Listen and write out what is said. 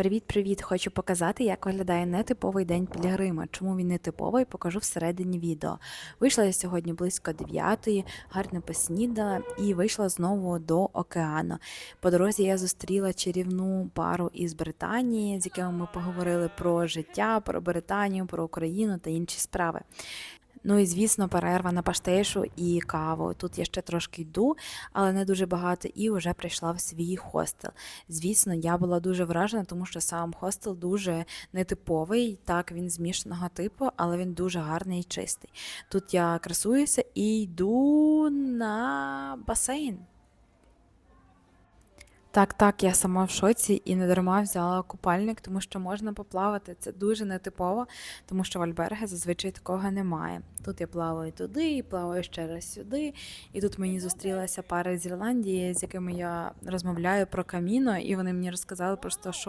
Привіт-привіт! Хочу показати, як виглядає нетиповий день Пілігрима. Чому він нетиповий, покажу всередині відео. Вийшла я сьогодні близько 9, гарно поснідала і вийшла знову до океану. По дорозі я зустріла чарівну пару із Британії, з якими ми поговорили про життя, про Британію, про Україну та інші справи. Ну і звісно, перерва на паштешу і каву. Тут я ще трошки йду, але не дуже багато, і вже прийшла в свій хостел. Звісно, я була дуже вражена, тому що сам хостел дуже нетиповий. Так, він змішаного типу, але він дуже гарний і чистий. Тут я красуюся і йду на басейн. Так, так, я сама в шоці і не дарма взяла купальник, тому що можна поплавати. Це дуже нетипово, тому що в Альберге зазвичай такого немає. Тут я плаваю туди, і плаваю ще раз сюди. І тут мені зустрілася пара з Ірландії, з якими я розмовляю про каміно, і вони мені розказали просто, що